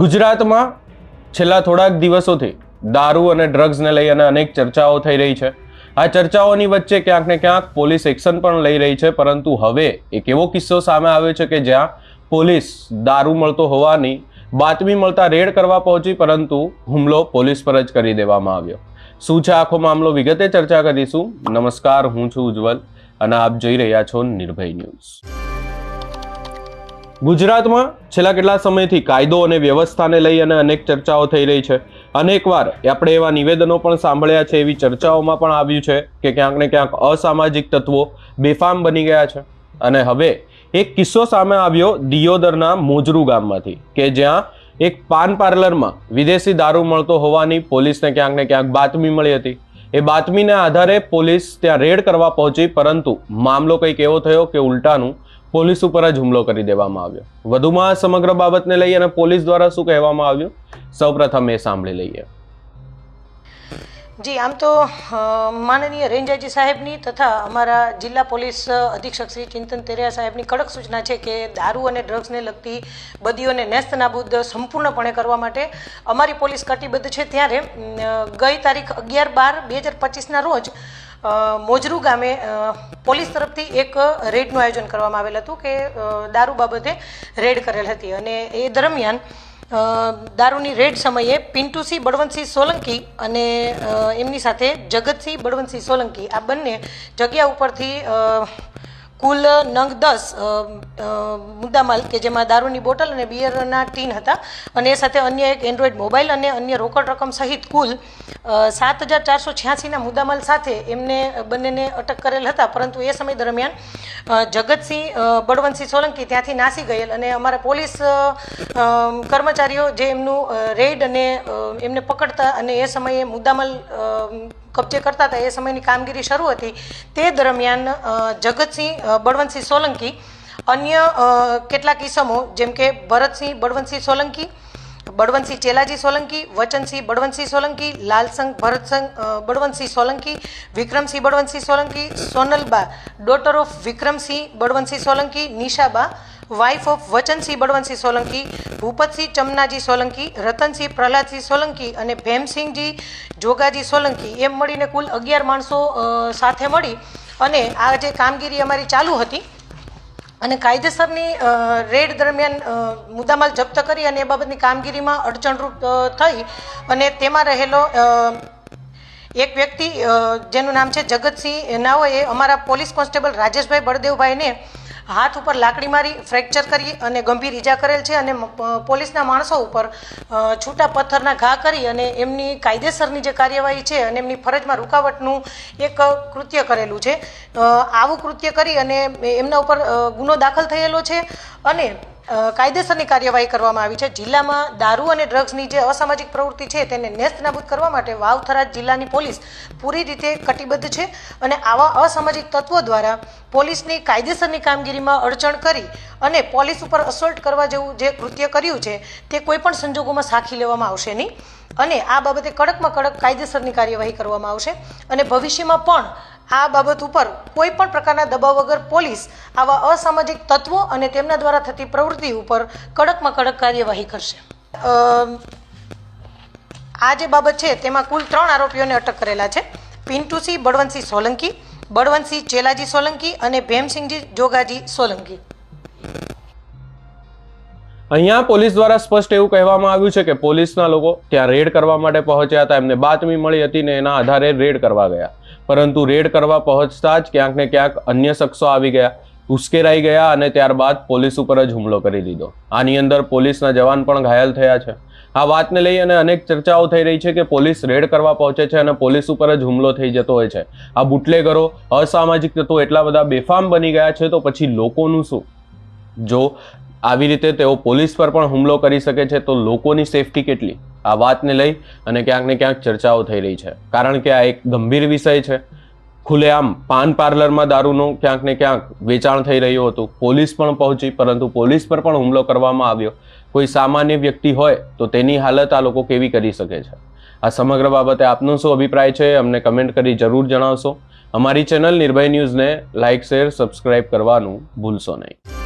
ગુજરાતમાં છેલ્લા થોડાક દિવસોથી દારૂ અને ડ્રગ્સને લઈ અને અનેક ચર્ચાઓ થઈ રહી છે. આ ચર્ચાઓની વચ્ચે ક્યાંક ને ક્યાંક પોલીસ એક્શન પણ લઈ રહી છે, પરંતુ હવે એક એવો કિસ્સો સામે આવ્યો છે કે જ્યાં પોલીસ દારૂ મળતો હોવાની બાતમી મળતા રેડ કરવા પહોંચી, પરંતુ હુમલો પોલીસ પર જ કરી દેવામાં આવ્યો. શું છે આખો મામલો? વિગતે ચર્ચા કરીશું. નમસ્કાર, હું છું ઉજ્જવલ અને આપ જોઈ રહ્યા છો નિર્ભય ન્યૂઝ. ગુજરાતમાં છેલ્લા કેટલા સમયથી કાયદો અને વ્યવસ્થાને લઈ અને અનેક ચર્ચાઓ થઈ રહી છે. અનેકવાર આપણે એવા નિવેદનો પણ સાંભળ્યા છે, એવી ચર્ચાઓમાં પણ આવ્યું છે કે ક્યાંક ને ક્યાંક અસામાજિક તત્વો બેફામ બની ગયા છે. અને હવે એક કિસ્સો સામે આવ્યો દિયોદરના મોજરૂ ગામમાંથી, કે જ્યાં એક પાન પાર્લરમાં વિદેશી દારૂ મળતો હોવાની પોલીસને ક્યાંક ને ક્યાંક બાતમી મળી હતી. એ બાતમીના આધારે પોલીસ ત્યાં રેડ કરવા પહોંચી, પરંતુ મામલો કંઈક એવો થયો કે ઉલટાનું પોલીસ ઉપર જ હુમલો કરી દેવામાં આવ્યો. વધુમાં સમગ્ર બાબતને લઈ અને પોલીસ દ્વારા શું કહેવામાં આવ્યું? સૌપ્રથમ એ સાંભળી લઈએ. જી, આમ તો માનનીય રેન્જાજી સાહેબની તથા અમારા જિલ્લા પોલીસ અધિક્ષક શ્રી ચિંતન તેરિયા સાહેબની કડક સૂચના છે કે દારૂ અને ડ્રગ્સને લગતી બદીઓને નેસ્તનાબૂદ સંપૂર્ણપણે કરવા માટે અમારી પોલીસ કટિબદ્ધ છે. ત્યારે ગઈ તારીખ અગિયાર બાર બે હજાર પચીસના રોજ મોજરૂ ગામે પોલીસ તરફથી એક રેડનું આયોજન કરવામાં આવેલ હતું કે દારૂ બાબતે રેડ કરેલ હતી અને એ દરમિયાન દારૂની રેડ સમયે પિન્ટુસિંહ બળવંતસિંહ સોલંકી અને એમની સાથે જગતસિંહ બળવંતસિંહ સોલંકી આ બંને જગ્યા ઉપરથી કુલ નંગ દસ મુદ્દામાલ કે જેમાં દારૂની બોટલ અને બિયરના ટીન હતા. અને એ સાથે અન્ય એક એન્ડ્રોઈડ મોબાઈલ અને અન્ય રોકડ રકમ સહિત કુલ સાત હજાર ચારસો છ્યાસીના મુદ્દામાલ સાથે એમને બંનેને અટક કરેલ હતા. પરંતુ એ સમય દરમિયાન જગતસિંહ બળવંતસિંહ સોલંકી ત્યાંથી નાસી ગયેલ અને અમારા પોલીસ કર્મચારીઓ જે એમનું રેડ અને એમને પકડતા અને એ સમયે મુદ્દામાલ કબજે કરતા હતા એ સમયની કામગીરી શરૂ હતી. તે દરમિયાન જગતસિંહ બળવંતસિંહ સોલંકી અન્ય કેટલાક ઈસમો જેમ કે ભરતસિંહ બળવંતસિંહ સોલંકી બળવંતસિંહ ચેલાજી સોલંકી વચનસિંહ બળવંતસિંહ સોલંકી લાલસંઘ ભરતસંગ અ, Balwantsinh Solanki Vikramsinh Balwantsinh Solanki Sonalba daughter of Vikramsinh Balwantsinh Solanki Nishaba wife of Vachansinh Balwantsinh Solanki, Bhupatsinh Chamnaji Solanki, Ratansinh Prahladsinh Solanki અને ભેમસિંહજી જોગાજી સોલંકી. એમ મળીને કુલ અગિયાર માણસો સાથે મળી અને આ જે કામગીરી અમારી ચાલુ હતી અને કાયદેસરની રેડ દરમિયાન મુદ્દામાલ જપ્ત કરી અને એ બાબતની કામગીરીમાં અડચણરૂપ થઈ અને તેમાં રહેલો એક વ્યક્તિ જેનું નામ છે જગતસિંહ નાઓએ અમારા પોલીસ કોન્સ્ટેબલ રાજેશભાઈ બળદેવભાઈને હાથ ઉપર લાકડી મારી ફ્રેક્ચર કરી અને ગંભીર ઈજા કરેલ છે અને પોલીસના માણસો ઉપર છૂટા પથ્થરના ઘા કરી અને એમની કાયદેસરની જે કાર્યવાહી છે અને એમની ફરજમાં રૂકાવટનું એક કૃત્ય કરેલું છે. આવું કૃત્ય કરી અને એમના ઉપર ગુનો દાખલ થયેલો છે અને કાયદેસરની કાર્યવાહી કરવામાં આવી છે. જિલ્લામાં દારૂ અને ડ્રગ્સની જે અસામાજિક પ્રવૃત્તિ છે, તેને નેસ્ત નાબૂદ કરવા માટે વાવથરા જિલ્લાની પોલીસ પૂરી રીતે કટિબદ્ધ છે અને આવા અસામાજિક તત્વો દ્વારા પોલીસની કાયદેસરની કામગીરીમાં અડચણ કરી અને પોલીસ ઉપર અસોલ્ટ કરવા જેવું જે કૃત્ય કર્યું છે, તે કોઈપણ સંજોગોમાં સાખી લેવામાં આવશે નહીં. અને આ બાબતે કડકમાં કડક કાયદેસરની કાર્યવાહી કરવામાં આવશે. અને ભવિષ્યમાં પણ આ બાબત ઉપર કોઈ પણ પ્રકારના દબાવ વગર પોલીસ આવા અસામાજિક તત્વો અને તેમના દ્વારા થતી પ્રવૃત્તિ ઉપર કડકમાં કડક કાર્યવાહી કરશે. આ જે બાબત છે તેમાં કુલ ત્રણ આરોપીઓને અટક કરેલા છે. પિન્ટુસિંહ બળવંતસિંહ સોલંકી, બળવંતસિંહ ચેલાજી સોલંકી અને ભેમસિંહજી જોગાજી સોલંકી. અહીંયા પોલીસ દ્વારા સ્પષ્ટ એવું કહેવામાં આવ્યું છે કે પોલીસના લોકો ત્યાં રેડ કરવા માટે પહોંચ્યા હતા. એમને બાતમી મળી હતી ને એના આધારે રેડ કરવા ગયા. પરંતુ રેડ કરવા પહોંચતા જ ક્યાંક ને ક્યાંક અન્ય શખ્સો આવી ગયા, ઉશ્કેરાઈ ગયા અને ત્યારબાદ પોલીસ ઉપર જ હુમલો કરી દીધો. આની અંદર પોલીસના જવાન પણ ઘાયલ થયા છે. આ વાતને લઈ અને અનેક ચર્ચાઓ થઈ રહી છે કે પોલીસ રેડ કરવા પહોંચે છે અને પોલીસ ઉપર જ હુમલો થઈ જતો હોય છે. આ બુટલેગરો, અસામાજિક તત્વો એટલા બધા બેફામ બની ગયા છે તો પછી લોકોનું શું? જો આવી રીતે તેઓ પોલીસ પર પણ હુમલો કરી શકે છે, તો લોકોની સેફટી કેટલી? આ વાતને લઈ અને ક્યાંક ને ક્યાંક ચર્ચાઓ થઈ રહી છે. કારણ કે આ એક ગંભીર વિષય છે. ખુલ્લેઆમ પાન પાર્લરમાં દારૂનું ક્યાંક ને ક્યાંક વેચાણ થઈ રહ્યું હતું. પોલીસ પણ પહોંચી, પરંતુ પોલીસ પર પણ હુમલો કરવામાં આવ્યો. કોઈ સામાન્ય વ્યક્તિ હોય, તો તેની હાલત આ લોકો કેવી કરી શકે છે? આ સમગ્ર બાબતે આપનો શું અભિપ્રાય છે, અમને કમેન્ટ કરી જરૂર જણાવશો. અમારી ચેનલ નિર્ભય ન્યૂઝને લાઇક, શેર, સબસ્ક્રાઇબ કરવાનું ભૂલશો નહીં.